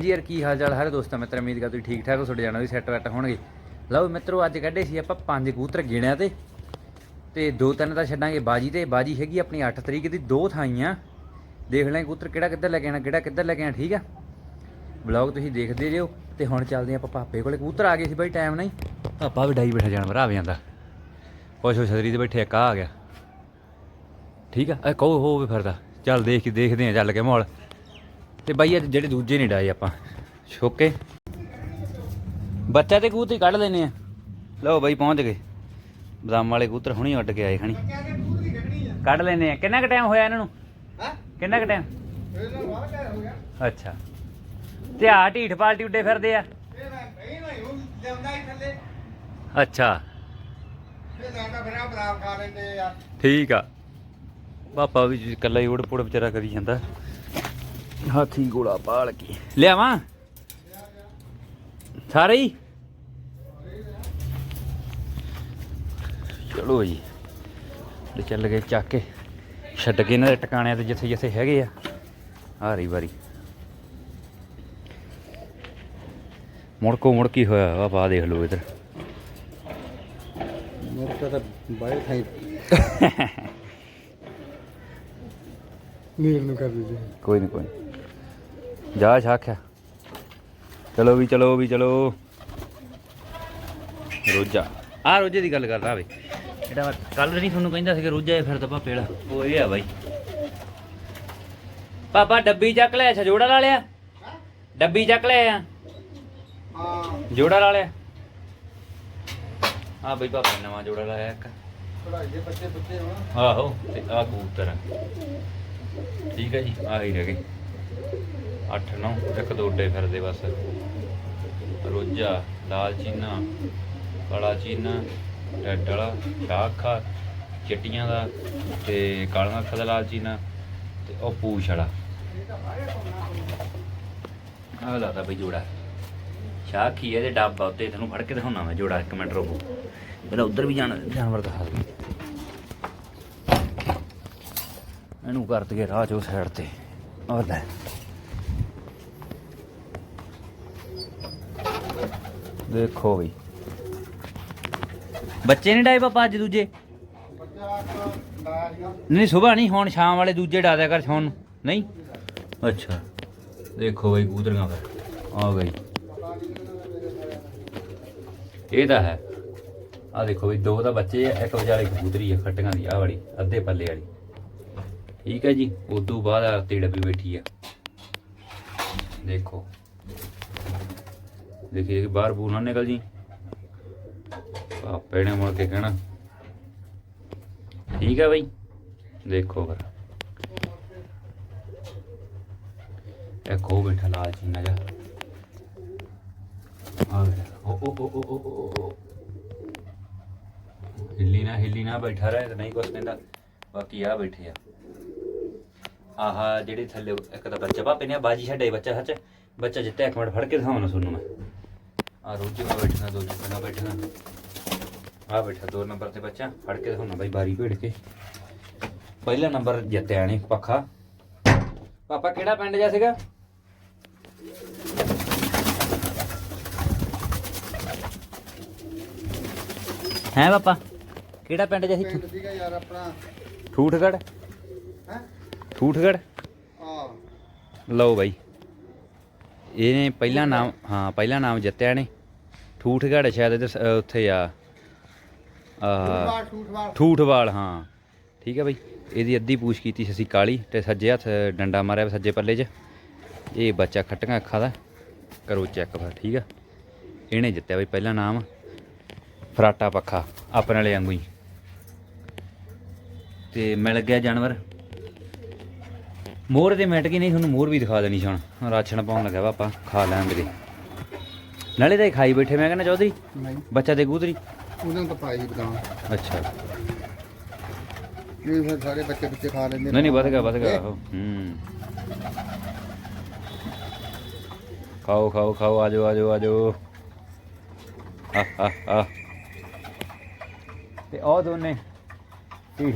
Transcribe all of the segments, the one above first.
ਜੀ ਯਾਰ ਕੀ ਹਾਲ ਚਾਲ ਸਾਰੇ ਦੋਸਤਾਂ, ਮਿੱਤਰ, ਉਮੀਦ ਕਰਦਾ ਤੁਸੀਂ ਠੀਕ ਠਾਕ ਹੋ, ਤੁਹਾਡੇ ਜਾਣਾ ਵੀ ਸੈੱਟ ਵੈਟ ਹੋਣਗੇ। ਲਓ ਮਿੱਤਰੋ, ਅੱਜ ਕੱਢੇ ਸੀ ਆਪਾਂ ਪੰਜ ਕਬੂਤਰ ਗਿਣਿਆ ਤੇ। ਤੇ ਦੋ ਤਿੰਨ ਤਾਂ ਛੱਡਾਂਗੇ ਬਾਜੀ ਤੇ। ਬਾਜੀ ਹੈਗੀ ਆਪਣੀ 8 ਤਰੀਕ ਦੀ, ਦੋ ਥਾਈਆਂ। ਦੇਖ ਲੈ ਕਬੂਤਰ ਕਿਹੜਾ ਕਿੱਧਰ ਲੈ ਕੇ ਆਣਾ ਕਿਹੜਾ ਕਿੱਧਰ ਲੈ ਕੇ ਆਣਾ ਠੀਕ ਆ? ਵਲੌਗ ਤੁਸੀਂ ਦੇਖਦੇ ਰਹੋ। ਤੇ ਹੁਣ ਚੱਲਦੇ ਆਪਾਂ ਪਾਪੇ ਕੋਲੇ। ਕਬੂਤਰ ਆ ਗਏ ਸੀ ਬਾਈ ਟਾਈਮ ਨਹੀਂ। ਪਾਪਾ ਵੀ ਡਾਈ ਬੈਠਾ ਜਾਨਵਰ, ਆ ਜਾਂਦਾ ਕੁਛ ਹੋ ਛਤਰੀ ਤੇ ਬੈਠੇ, ਇੱਕ ਆ ਆ ਗਿਆ। ਠੀਕ ਆ ਇਹ ਕਹੋ ਹੋ ਵੀ ਫਿਰਦਾ। ਚੱਲ ਦੇਖ ਕੇ ਦੇਖਦੇ ਆ, ਚੱਲ ਕੇ ਮਾਹੌਲ। ਤੇ ਬਾਈ ਅੱਜ ਜਿਹੜੇ ਦੂਜੇ ਨਹੀਂ ਡਾਏ ਆਪਾਂ ਛੋਕੇ। ਬੱਚਾ ਤੇ ਕਬੂਤਰ ਹੀ ਕੱਢ ਲੈਨੇ ਆ। ਲਓ ਬਾਈ ਪਹੁੰਚ ਗਏ। ਬਦਾਮ ਵਾਲੇ ਕਬੂਤਰ ਹੁਣੀ ਉੱਡ ਕੇ ਆਏ ਖਣੀ ਕੱਢ ਲੈਨੇ ਆ। ਕਿੰਨਾ ਕੁ ਟਾਈਮ ਹੋਇਆ ਇਹਨਾਂ ਨੂੰ? ਕਿੰਨਾ ਕੁ ਟਾਈਮ ਅੱਛਾ। ਤੇ ਆ ਢੀਠ ਪਾਲਟੀ ਉੱਡੇ ਫਿਰਦੇ ਆ। ਅੱਛਾ। ਠੀਕ ਆ। ਪਾਪਾ ਵੀ ਇਕੱਲਾ ਹੀ ਉੜ ਪੁੜ ਵਿਚਾਰਾ ਕਰੀ ਜਾਂਦਾ। ਹਾਥੀ ਗੋਲਾ ਪਾਲ ਕੇ। ਲਿਆਵਾਂ? ਸਾਰੇ ਹੀ? ਚਲੋ ਜੀ। ਲੈ ਚੱਲ ਗਏ ਚੱਕ ਕੇ। ਛੱਡ ਕੇ ਇਹਨਾਂ ਦੇ ਟਿਕਾਣਿਆਂ ਤੇ ਜਿੱਥੇ ਜਿੱਥੇ ਹੈਗੇ ਆ। ਹਾਰੀ ਵਾਰੀ। ਮੁੜਕੋ ਮੁੜਕੀ ਹੋਇਆ? ਵਾ ਪਾ ਦੇਖ ਲਓ ਇਧਰ। ਮੇਰੇ ਤਾਂ ਬਾਹਰ ਖਾਈ। ਨੀਲ ਨੂੰ ਕਰ ਦਿੱਤੀ। ਕੋਈ ਨਹੀਂ ਕੋਈ ਨੀ। ਜਾ ਛਾਖਿਆ ਚਲੋ ਵੀ ਚਲੋ ਵੀ ਚਲੋ। ਰੋਜਾ। ਆ ਰੋਜੇ ਦੀ ਗੱਲ ਕਰਦਾ ਵੇ। ਜਿਹੜਾ ਕੱਲ ਨਹੀਂ ਤੁਹਾਨੂੰ ਕਹਿੰਦਾ ਸੀ ਕਿ ਰੋਜਾ ਇਹ ਫਿਰ ਤਾਂ ਭਾਪੇ ਵਾਲਾ ਉਹ ਇਹ ਆ ਬਾਈ। ਪਾਪਾ ਡੱਬੀ ਚੱਕ ਲਿਆ ਅੱਛਾ ਜੋੜਾ ਲਾ ਲਿਆ? ਡੱਬੀ ਚੱਕ ਲਿਆ ਆ? ਹਾਂ ਜੋੜਾ ਲਾ ਲਿਆ? ਆ ਬਈ ਪਾਪਾ ਨਵਾਂ ਜੋੜਾ ਲਾਇਆ ਇੱਕ। ਪੜਾਈ ਦੇ ਬੱਚੇ ਬੱਚੇ ਹੋਣ ਆਹੋ ਤੇ ਆ। ਕਬੂਤਰ ਠੀਕ ਹੈ ਜੀ ਆ ਹੀ ਰਹਿ ਗਏ। 8 9 ਇੱਕ ਦੋਡੇ ਫਿਰਦੇ ਬਸ। ਰੋਜਾ ਲਾਲ ਚੀਨਾ, ਕਾਲਾ ਚੀਨਾ, ਰੈੱਡ ਵਾਲਾ ਡਾਖਾ ਚਿੱਟੀਆਂ ਦਾ ਤੇ ਕਾਲਾ ਅੱਖਾਂ ਦਾ ਲਾਲ ਚੀਨਾ ਤੇ ਉਹ ਪੂਛ ਵਾਲਾ। ਆ ਲਾਤਾ ਬਈ ਜੋੜਾ। ਸ਼ਾਖੀ ਇਹਦੇ ਡੱਬਾ ਉੱਤੇ ਤੁਹਾਨੂੰ ਫੜ ਕੇ ਦਿਖਾਉਣਾ ਮੈਂ ਜੋੜਾ, ਇੱਕ ਮਿੰਟ ਰੁਕੋ। ਮੇਰਾ ਉੱਧਰ ਵੀ ਜਾਣਾ। ਜਾਨਵਰ ਦਿਖਾ ਦੇ। ਇਹਨੂੰ ਕਰ ਦਈਏ ਰਾਹ ਚੋ ਸਾਈਡ ਤੇ। ਆ ਲੈ। ਦੇਖੋ ਬਈ। ਬੱਚੇ ਨਹੀਂ ਡਾਏ ਪਾਪਾ ਅੱਜ ਦੂਜੇ? ਨਹੀਂ ਸਵੇਰ ਨਹੀਂ, ਹੁਣ ਸ਼ਾਮ ਵਾਲੇ ਦੂਜੇ ਡਾ ਦਿਆ ਕਰ ਸ਼ਾਮ ਨਹੀਂ? ਅੱਛਾ। ਦੇਖੋ ਬਈ ਕੂਦਰੀਆਂ ਫਿਰ ਆ ਗਈ ਇਹ ਤਾਂ ਹੈ। ਆ ਦੇਖੋ ਬਈ, ਦੋ ਤਾਂ ਬੱਚੇ ਆ, ਇੱਕ ਵਿਚਾਲੇ ਕਬੂਤਰੀ ਆ, ਖੱਟੀਆਂ ਦੀ ਆ ਵਾਲੀ, ਅੱਧੇ ਪੱਲੇ ਵਾਲੀ। ਠੀਕ ਹੈ ਜੀ, ਉਦੋਂ ਬਾਅਦ ਆ ਤੇ ਡੱਬੀ ਬੈਠੀ ਆ। ਦੇਖੋ। ਦੇਖੀ ਕਿ ਬਾਹਰ ਬੂਰ ਨਾ ਨਿਕਲ ਜੀ। ਪਾਪੇ ਨੇ ਮੁੜ ਕੇ ਕਹਿਣਾ। ਠੀਕ ਆ ਬਈ। ਦੇਖੋ ਫਿਰ। ਇਹ ਖੋ ਬੈਠਾ ਲਾਲ ਚੀਨਾ ਜਾ ਆ ਗਿਆ ਓ ਓ ਓ ਓ ਓ ਹਿੱਲੀ ਨਾ ਹਿੱਲੀ ਨਾ ਬੈਠਾ ਰਹੇ, ਤੇ ਨਹੀਂ ਕੁਛ ਕਹਿੰਦਾ। ਬਾਕੀ ਆ ਬੈਠੇ ਆ। ਆਹਾ ਜਿਹੜੇ ਥੱਲੇ ਇੱਕ ਤਾਂ ਬੱਚਾ ਪਾਪੇ ਨੇ ਬਾਜੀ ਛੱਡੇ ਬੱਚਾ, ਸੱਚ। ਬੱਚਾ ਜਿੱਤੇ ਇੱਕ ਮਿੰਟ ਫੜ ਕੇ ਦਿਖਾਉਣਾ ਤੁਹਾਨੂੰ ਮੈਂ। ਆ ਰੋਜ਼ ਮੈਂ ਬੈਠਣਾ ਦੋ ਜਣਾ ਬੈਠਣਾ ਆ ਬੈਠਾ ਦੋ ਨੰਬਰ ਤੇ ਬੱਚਾ ਫੜ ਕੇ ਦਿਖਾਉਣਾ ਬਾਈ ਬਾਰੀ ਭੇੜ ਕੇ। ਪਹਿਲਾ ਨੰਬਰ ਜਿੱਤਿਆ ਨੇ ਪੱਖਾ। ਪਾਪਾ ਕਿਹੜਾ ਪਿੰਡ ਜਾ ਸੀਗਾ? ਹੈ ਪਾਪਾ ਕਿਹੜਾ ਪਿੰਡ ਜਾ ਸੀ? ਪਿੰਡ ਸੀਗਾ ਯਾਰ ਆਪਣਾ। ਠੂਠਗੜ ਹੈ? ਠੂਠਗੜ ਆ ਲਓ ਬਾਈ। ਇਹਨੇ ਪਹਿਲਾ ਨਾਮ ਹਾਂ ਪਹਿਲਾ ਨਾਮ ਜਿੱਤਿਆ ਨੇ ਠੂਠਗੜ ਸ਼ਾਇਦ ਇਹਦੇ ਸ- ਅਹ, ਉੱਥੇ ਆ। ਆ ਠੂਠਵਾਲ, ਹਾਂ। ਠੀਕ ਹੈ ਬਾਈ। ਇਹਦੀ ਅੱਧੀ ਪੂਛ ਕੀਤੀ ਸੀ ਅਸੀਂ ਕਾਲੀ ਤੇ ਸੱਜੇ ਹੱਥ ਡੰਡਾ ਮਾਰਿਆ ਵਾ ਸੱਜੇ ਪੱਲੇ 'ਚ। ਇਹ ਬੱਚਾ ਖੱਟੀਆਂ ਅੱਖਾਂ ਦਾ। ਕਰੋ ਚੈੱਕ ਫਿਰ, ਠੀਕ ਆ? ਇਹਨੇ ਜਿੱਤਿਆ ਬਈ ਪਹਿਲਾ ਨਾਮ। ਫਰਾਟਾ ਪੱਖਾ, ਆਪਣੇ ਵਾਲੇ ਵਾਂਗੂ ਹੀ। ਤੇ ਮਿਲ ਗਿਆ ਜਾਨਵਰ। ਮੋਰ ਦੇ ਮਿਟ ਗਈ ਨਹੀਂ, ਤੁਹਾਨੂੰ ਮੋਰ ਵੀ ਦਿਖਾ ਦੇਣੀ ਸੀ ਹੁਣ। ਰਾਸ਼ਨ ਪਾਉਣ ਲੱਗਾ ਵਾ ਆਪਾਂ, ਖਾ ਲੈਣ ਦੇ ਨਾਲੇ ਤਾਂ ਇਹ ਖਾਈ ਬੈਠੇ ਮੈਂ ਕਹਿੰਦਾ ਚੌਧਰੀ ਨਹੀਂ। ਬੱਚਾ ਤੇ ਕੂਤਰੀ। ਉਹਨਾਂ ਨੂੰ ਤਾਂ ਪਾਈ ਬਦਾਮ। ਅੱਛਾ। ਇਹ ਫਿਰ ਸਾਰੇ ਬੱਚੇ ਬੱਚੇ ਖਾ ਲੈਂਦੇ ਨਹੀਂ ਨਹੀਂ ਵਧ ਗਿਆ ਵਧ ਗਿਆ ਆਹੋ। ਹੂੰ। ਖਾਓ ਖਾਓ ਖਾਓ ਆਜੋ ਆਜੋ ਆਜੋ। ਆ ਆ ਆ ਤੇ ਉਹ ਦੋਨੇ ਢੀਠ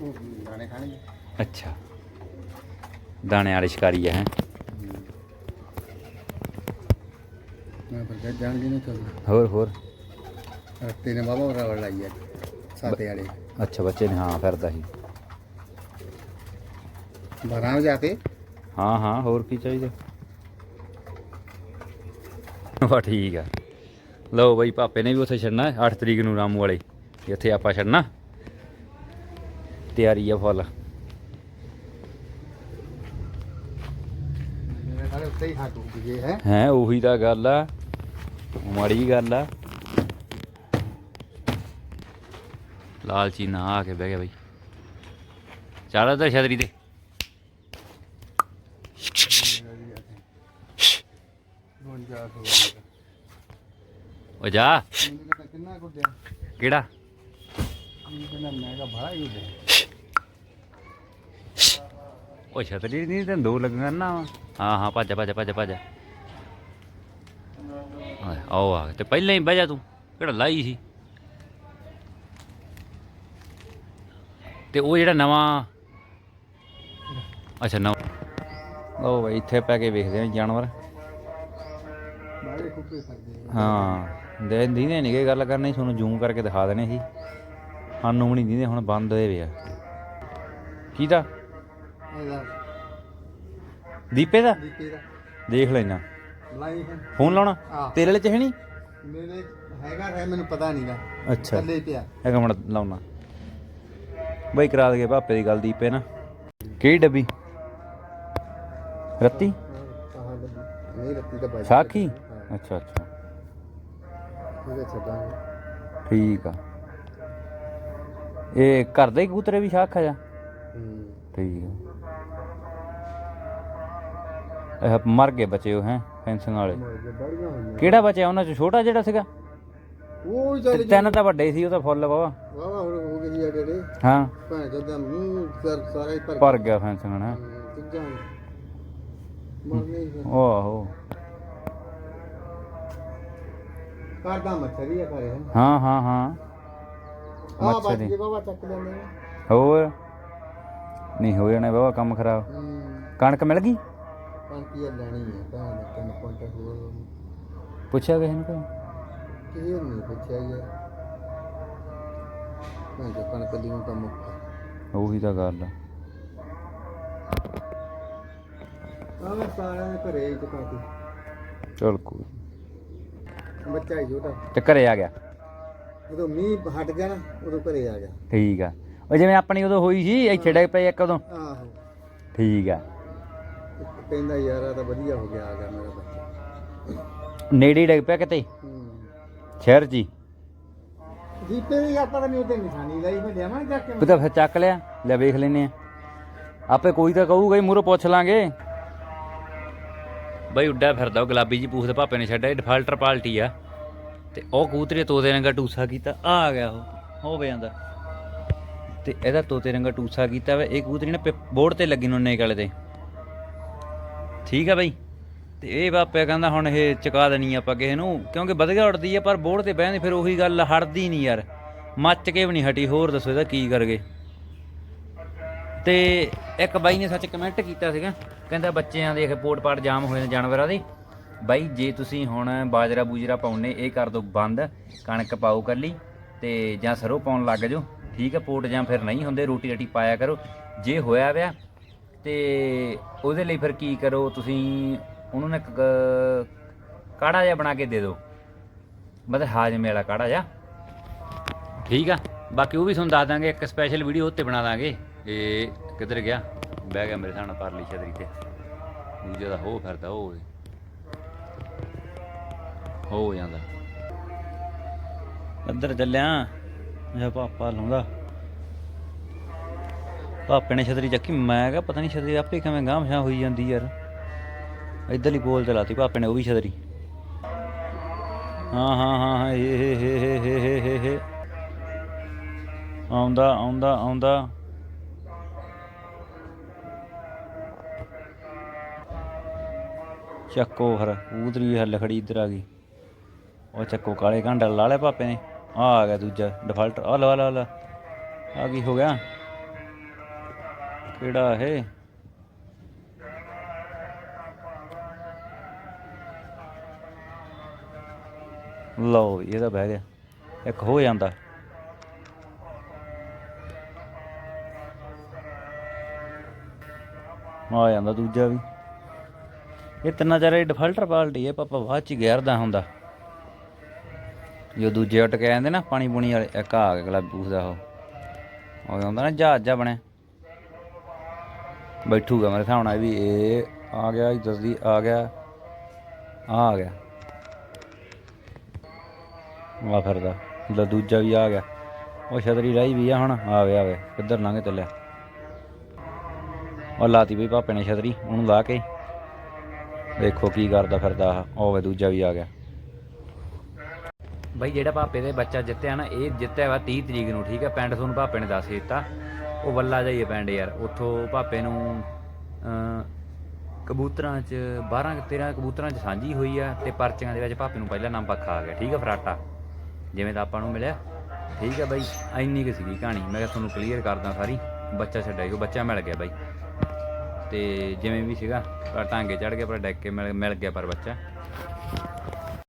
ਉਹ ਦਾਣੇ ਖਾਣਗੇ। ਅੱਛਾ। ਦਾਣੇ ਵਾਲੇ ਸ਼ਿਕਾਰੀ ਹੈ। ਫਿਰ ਜਾਣਗੇ ਹੋਰ ਹੋਰ। ਰਸਤੇ ਨੇ ਬਾਬਾ ਰਵੜ ਲਾਈ ਆ ਸਾਤੇ ਵਾਲੇ। ਅੱਛਾ ਬੱਚੇ ਨੇ ਹਾਂ ਫਿਰਦਾ ਸੀ। 12 ਵਜੇ ਆ ਕੇ ਹਾਂ ਹਾਂ ਹੋਰ ਕੀ ਚਾਹੀਦਾ? ਵਾ ਠੀਕ ਆ। ਲਓ ਬਈ ਪਾਪੇ ਨੇ ਵੀ ਉੱਥੇ ਛੱਡਣਾ 8 ਤਰੀਕ ਨੂੰ ਰਾਮੂ ਵਾਲੇ। ਇੱਥੇ ਆਪਾਂ ਛੱਡਣਾ। ਤਿਆਰੀ ਆ ਫੁੱਲ। ਹੀ ਹੈ। ਹੈ ਉਹੀ ਤਾਂ ਗੱਲ ਆ। ਮਾੜੀ ਗੱਲ ਆ। ਲਾਲਚੀ ਨਾ ਆ ਕੇ ਬਹਿ ਗਿਆ ਬਈ। ਚੱਲ ਤਾਂ ਛਤਰੀ ਤੇ। ਹੁਣ ਉਹ ਜਾ। ਕਿੰਨਾ ਕੁੱਟਿਆ ਕਿਹੜਾ? ਮੈਨੂੰ ਮੈਂ ਕਿਹਾ ਬੜਾ ਹੀ ਉਹ ਛਤਰੀ ਨਹੀਂ ਤੇ ਦੋ ਲੱਗਣਾ ਨਾ। ਹਾਂ ਹਾਂ, ਭੱਜ ਭੱਜ ਭੱਜ ਭੱਜ। ਆਏ, ਆਓ ਆ ਤੇ ਪਹਿਲਾਂ ਹੀ ਬਹਿ ਜਾ ਤੂੰ ਕਿਹੜਾ ਲਾਈ ਸੀ। ਤੇ ਉਹ ਜਿਹੜਾ ਨਵਾਂ ਅੱਛਾ ਨਵਾਂ। ਲਓ ਬਈ ਇੱਥੇ ਪੈ ਕੇ ਵੇਖਦੇ ਹਾਂ ਜਾਨਵਰ। ਹਾਂ ਦੇ ਦੀਨੇ ਨਹੀਂ ਗੱਲ ਕਰਨੀ ਤੁਹਾਨੂੰ ਜ਼ੂਮ ਕਰਕੇ ਦਿਖਾ ਦੇਣੇ ਸੀ। ਸਾਨੂੰ ਵੀ ਨਹੀਂ ਦੀਦੇ ਹੁਣ ਬੰਦ ਹੋਏ ਵੇ ਆ। ਕਿਹਦਾ ਇਹਦਾ। ਦੀਪੇ ਦਾ? ਦਿੱਤੇ ਦਾ। ਦੇਖ ਲੈਣਾ ਲਾਈ ਹੈ। ਫੋਨ ਲਾਉਣਾ? ਹਾਂ। ਤੇਰੇ ਵਾਲੇ ਚ ਹੈ ਨਹੀਂ? ਮੇਰੇ ਹੈਗਾ ਹੈ ਮੈਨੂੰ ਪਤਾ ਨਹੀਂਗਾ ਅੱਛਾ। ਥੱਲੇ ਪਿਆ। ਹੈਗਾ ਮੜ ਲਾਉਣਾ। ਬਈ ਕਰਾ ਦਗੇ ਭਾਪੇ ਦੀ ਗੱਲ ਦੀਪੇ ਨਾ ਕਿਹੜੀ ਡੱਬੀ? ਰੱਤੀ? ਕਹਾਂ ਲੱਗੀ ਨਹੀਂ ਰੱਤੀ ਤਾਂ ਬਾਈ। ਸਾਖੀ? ਹਾਂ, ਅੱਛਾ ਅੱਛਾ। ਛੱਡਾਂਗੇ। ਠੀਕ ਆ। ਇਹ ਘਰ ਦੇ ਹੀ ਕਬੂਤਰੇ ਵੀ ਸ਼ਾਖ ਆ ਜਾ? ਹੂੰ। ਠੀਕ ਆ। ਇਹ ਮਰ ਗਏ ਬਚੇ ਉਹ ਹੈ? ਫੈਂਸਿੰਗ ਵਾਲੇ। ਕਿਹੜਾ ਬਚਿਆ? ਉਹਨਾਂ ਚ ਛੋਟਾ ਜਿਹੜਾ ਸੀਗਾ? ਉਹ ਚੱਲ ਤਿੰਨ ਤਾਂ ਵੱਡੇ ਸੀ ਉਹ ਤਾਂ ਫੁੱਲ ਵਾ ਵਾਵਾ ਹੁਣ ਹੋ ਗਈ ਹਾਂ। ਭੈਣ ਜਦਾਂ ਮੂੰਹ ਸਰ ਸਾਰਾ ਹੀ ਭਰ ਭਰ ਗਿਆ। ਫੈਂਸਿੰਗ ਨਾਲ ਹੂੰ, ਚੀਜ਼ਾਂ ਮਰਨੇ ਹੀ ਫਿਰ। ਉਹ ਆਹੋ। ਕਰਦਾ ਮੱਛਰੀ ਆ ਆ ਹਾਂ। ਹਾਂ ਮੱਛਰੀ ਬਾਬਾ ਚੱਕ ਹੋਰ? ਨਹੀਂ ਹੋ ਜਾਣਾ ਬਾਬਾ ਕੰਮ ਖਰਾਬ। ਕਣਕ ਮਿਲ ਗਈ? ਪੰਕੀ ਲੈਣੀ ਹੈ ਭੈਣ ਦੇ ਤਿੰਨ ਕੁਇੰਟਲ ਹੋਰ ਪੁੱਛਿਆ ਕਿਸੇ ਨੂੰ ਕੋਈ? ਨਹੀਂ ਪੁੱਛਿਆ ਯਾਰ ਮੈਂ ਜੋ ਕਣਕ ਦੀ ਨੂੰ ਤਾਂ ਮੁੱਕ ਉਹੀ ਤਾਂ ਗੱਲ ਆ। ਆ ਮੈਂ ਸਾਰਿਆਂ ਦੇ ਘਰੇ ਹੀ ਚੁਕਾਤੀ ਚਲ ਕੋਈ ਬੱਚਾ ਹੀ ਛੋਟਾ। ਤੇ ਘਰੇ ਆ ਗਿਆ? ਜਦੋਂ ਮੀਂਹ ਹਟ ਗਿਆ ਨਾ ਉਦੋਂ ਘਰੇ ਆ ਗਿਆ। ਠੀਕ ਆ। ਉਹ ਜਿਵੇਂ ਆਪਣੀ ਉਦੋਂ ਹੋਈ ਸੀ ਇੱਥੇ ਡਿੱਗ ਪਈ ਇੱਕ ਉਦੋਂ। ਆਹੋ। ਠੀਕ ਆ। ਕਹਿੰਦਾ ਯਾਰ ਆ ਤਾਂ ਵਧੀਆ ਹੋ ਗਿਆ ਆ ਗਿਆ ਮੇਰਾ ਬੱਚਾ। ਨੇੜੇ ਹੀ ਡਿੱਗ ਪਿਆ ਕਿਤੇ? ਸ਼ਹਿਰ ਹੀ ਜੀਪੇ ਦੀ ਆਪਾਂ ਤਾਂ ਨਹੀਂ ਉਹਤੇ ਨਿਸ਼ਾਨੀ ਲਾਈ ਮੈਂ ਲਿਆਵਾਂ ਜਾ ਕੇ। ਉਹ ਤਾਂ ਫਿਰ ਚੱਕ ਲਿਆ ਲੈ ਵੇਖ ਲੈਨੇ ਆ ਆਪੇ ਕੋਈ ਤਾਂ ਕਹੂਗਾ ਹੀ ਮੂਹਰੋਂ ਪੁੱਛ ਲਾਂਗੇ। ਬਈ ਉੱਡਾ ਫਿਰਦਾ ਉਹ ਗੁਲਾਬੀ ਜੀ ਪੂਛ ਦੇ ਭਾਪੇ ਨੇ ਛੱਡਿਆ ਡਿਫਾਲਟਰ ਪਾਲਟੀ ਆ। ਤੇ ਉਹ ਕਬੂਤਰੇ ਤੋਤੇ ਰੰਗਾ ਟੂਸਾ ਕੀਤਾ ਆ ਆ ਗਿਆ ਉਹ ਹੋ ਵੇ ਜਾਂਦਾ ਤੇ ਇਹਦਾ ਤੋਤੇ ਰੰਗਾ ਟੂਸਾ ਕੀਤਾ ਵਾ ਇਹ ਕਬੂਤਰੀ ਨੇ ਬੋਰਡ ਤੇ ਲੱਗੀ ਨੂੰ ਨੇਕ ਵਾਲੇ ਤੇ। ਠੀਕ ਆ ਬਾਈ। ਤੇ ਇਹ ਬਾਪਿਆ ਕਹਿੰਦਾ ਹੁਣ ਇਹ ਚੁਕਾ ਦੇਣੀ ਆਪਾਂ ਕਿਸੇ ਨੂੰ, ਕਿਉਂਕਿ ਵਧੀਆ ਉੱਡਦੀ ਆ, ਪਰ ਬੋਰਡ ਤੇ ਬਹਿੰਦੀ ਫਿਰ ਉਹੀ ਗੱਲ ਹਟਦੀ ਨਹੀਂ ਯਾਰ। ਮੱਚ ਕੇ ਵੀ ਨਹੀਂ ਹਟੀ, ਹੋਰ ਦੱਸੋ ਇਹਦਾ ਕੀ ਕਰਗੇ ਤੇ ਇੱਕ ਬਾਈ ਨੇ ਸੱਚ ਕਮੈਂਟ ਕੀਤਾ ਸੀਗਾ, ਕਹਿੰਦਾ ਬੱਚਿਆਂ ਦੇ ਪੋਟ ਪਾਟ ਜਾਮ ਹੋਏ ਨੇ ਜਾਨਵਰਾਂ ਦੇ। ਬਾਈ, ਜੇ ਤੁਸੀਂ ਹੁਣ ਬਾਜਰਾ ਬੂਜਰਾ ਪਾਉਣੇ ਇਹ ਕਰ ਦੋ ਬੰਦ, ਕਣਕ ਪਾਓ ਕੱਲੀ, ਤੇ ਜਾਂ ਸਰੋਂ ਪਾਉਣ ਲੱਗ ਜਾਓ। ਠੀਕ ਹੈ ਪੋਟ ਜਾਂ ਫਿਰ ਨਹੀਂ ਹੁੰਦੇ ਰੋਟੀ ਰਟੀ ਪਾਇਆ ਕਰੋ। ਜੇ ਹੋਇਆ ਵਿਆ ਤੇ ਉਹਦੇ ਲਈ ਫਿਰ ਕੀ ਕਰੋ ਤੁਸੀਂ ਉਹਨੂੰ ਨਾ ਇੱਕ ਕ- ਕਾੜਾ ਜਿਹਾ ਬਣਾ ਕੇ ਦੇ ਦਿਓ। ਮਤਲਬ ਹਾਜ਼ਮੇ ਵਾਲਾ ਕਾੜਾ ਜਿਹਾ। ਠੀਕ ਆ ਬਾਕੀ ਉਹ ਵੀ ਤੁਹਾਨੂੰ ਦੱਸ ਦਾਂਗੇ ਇੱਕ ਸਪੈਸ਼ਲ ਵੀਡੀਓ ਉੱਤੇ ਬਣਾ ਦਾਂਗੇ। ਇਹ ਕਿੱਧਰ ਗਿਆ? ਬਹਿ ਗਿਆ ਮੇਰੇ ਸਾਹਮਣੇ ਪਰਲੀ ਛਤਰੀ ਤੇ। ਦੂਜਾ ਦਾ ਹੋ ਫਿਰਦਾ ਉਹ ਓਏ। ਹੋ ਜਾਂਦਾ। ਅੰਦਰ ਚੱਲਿਆ ਮੇਰਾ ਪਾਪਾ ਲਾਉਂਦਾ। ਭਾਪੇ ਨੇ ਛਤਰੀ ਚੱਕੀ, ਮੈਂ ਕਿਹਾ ਪਤਾ ਨਹੀਂ ਛਤਰੀ ਆਪੇ ਕਿਵੇਂ ਗਾਂਵਸ਼ਾਂ ਹੋਈ ਜਾਂਦੀ ਯਾਰ। ਇਧਰਲੀ ਬੋਲ ਚਲਾਤੀ ਭਾਪੇ ਨੇ, ਉਹ ਵੀ ਛਤਰੀ। ਹਾਂ ਹਾਂ ਹਾਂ ਹਾਂ, ਇਹ ਹੇ ਹੇ ਹੇ ਹੇ ਹੇ ਹੇ ਹੇ ਆਉਂਦਾ ਆਉਂਦਾ ਆਉਂਦਾ। ਚੱਕੋ ਹਰ ਉਧਰੀ ਵੀ ਹੱਲ ਖੜੀ ਇੱਧਰ ਆ ਗਈ। ਉਹ ਚੱਕੋ, ਕਾਲੇ ਘੰਡਾ ਲਾ ਲਿਆ ਭਾਪੇ ਨੇ। ਆ ਆ ਗਿਆ ਦੂਜਾ ਡਿਫਾਲਟ ਆ ਲਾ ਲਾ ਲਾ। ਆ ਕੀ ਹੋ ਗਿਆ? ਕਿਹੜਾ ਇਹ? ਲਓ ਇਹਦਾ ਬਹਿ ਗਿਆ। ਇੱਕ ਹੋ ਜਾਂਦਾ। ਆ ਜਾਂਦਾ ਦੂਜਾ ਵੀ। ਇਹ ਤਿੰਨਾਂ ਚਾਰੇ ਡਿਫਾਲਟਰ ਪਾਲਟੀ ਹੈ ਪਾਪਾ ਬਾਅਦ ਚ ਗੈਰਦਾ ਹੁੰਦਾ। ਜੋ ਦੂਜੇ ਉੱਟ ਜਾਂਦੇ ਨਾ, ਪਾਣੀ ਪੁਣੀ ਵਾਲੇ, ਇੱਕ ਆ ਗਿਆ ਗਲਾਬੂਸ ਉਹ। ਉਹ ਹੁੰਦਾ ਨਾ ਜਹਾਜ਼ ਜਾ ਬਣਿਆ। ਬੈਠੂਗਾ ਮੇਰੇ ਹਿਸਾਬ ਨਾਲ ਵੀ ਇਹ ਆ ਗਿਆ, ਇੱਧਰ ਆ ਗਿਆ, ਆ ਆ ਗਿਆ। ਆ ਫਿਰਦਾ, ਲੈ ਦੂਜਾ ਵੀ ਆ ਗਿਆ। ਉਹ ਛਤਰੀ ਲਾਈ ਵੀ ਆ ਹੁਣ ਆਵੇ ਆਵੇ ਕਿੱਧਰ ਲੰਘ ਚੱਲਿਆ। ਉਹ ਲਾਤੀ ਬਈ ਭਾਪੇ ਨੇ ਛਤਰੀ, ਉਹਨੂੰ ਲਾ ਕੇ। ਦੇਖੋ ਕੀ ਕਰਦਾ ਫਿਰਦਾ ਆ ਉਹ ਦੂਜਾ ਵੀ ਆ ਗਿਆ। ਬਈ ਜਿਹੜਾ ਭਾਪੇ ਦੇ ਬੱਚਾ ਜਿੱਤਿਆ ਨਾ, ਇਹ ਜਿੱਤਿਆ ਵਾ 30 ਤਰੀਕ ਨੂੰ, ਠੀਕ ਆ? ਪਿੰਡ ਤੁਹਾਨੂੰ ਭਾਪੇ ਨੇ ਦੱਸ ਦਿੱਤਾ। ਉਹ ਵੱਲਾ ਜਾਈਏ ਪਿੰਡ ਯਾਰ, ਉੱਥੋਂ ਭਾਪੇ ਨੂੰ ਕਬੂਤਰਾਂ 'ਚ 12 ਕੁ 13 ਕਬੂਤਰਾਂ 'ਚ ਸਾਂਝੀ ਹੋਈ ਆ ਤੇ ਪਰਚੀਆਂ ਦੇ ਵਿੱਚ ਭਾਪੇ ਨੂੰ ਪਹਿਲਾ ਨਾਮ ਪੱਖਾ ਆ ਗਿਆ, ਠੀਕ ਆ ਫਰਾਟਾ? ਜਿਵੇਂ ਦਾ ਆਪਾਂ ਨੂੰ ਮਿਲਿਆ, ਠੀਕ ਹੈ ਬਾਈ, ਇੰਨੀ ਕੁ ਸੀਗੀ ਕਹਾਣੀ, ਮੈਂ ਕਿਹਾ ਤੁਹਾਨੂੰ ਕਲੀਅਰ ਕਰਦਾ ਸਾਰੀ, ਬੱਚਾ ਛੱਡਿਆ ਉਹ ਬੱਚਾ ਮਿਲ ਗਿਆ ਬਾਈ। ਤੇ ਜਿਵੇਂ ਵੀ ਸੀਗਾ ਪਰ ਟਾਂਗੇ ਚੜ ਗਿਆ, ਪਰ ਡੈਕ ਕੇ ਮਿਲ ਮਿਲ ਗਿਆ ਪਰ ਬੱਚਾ।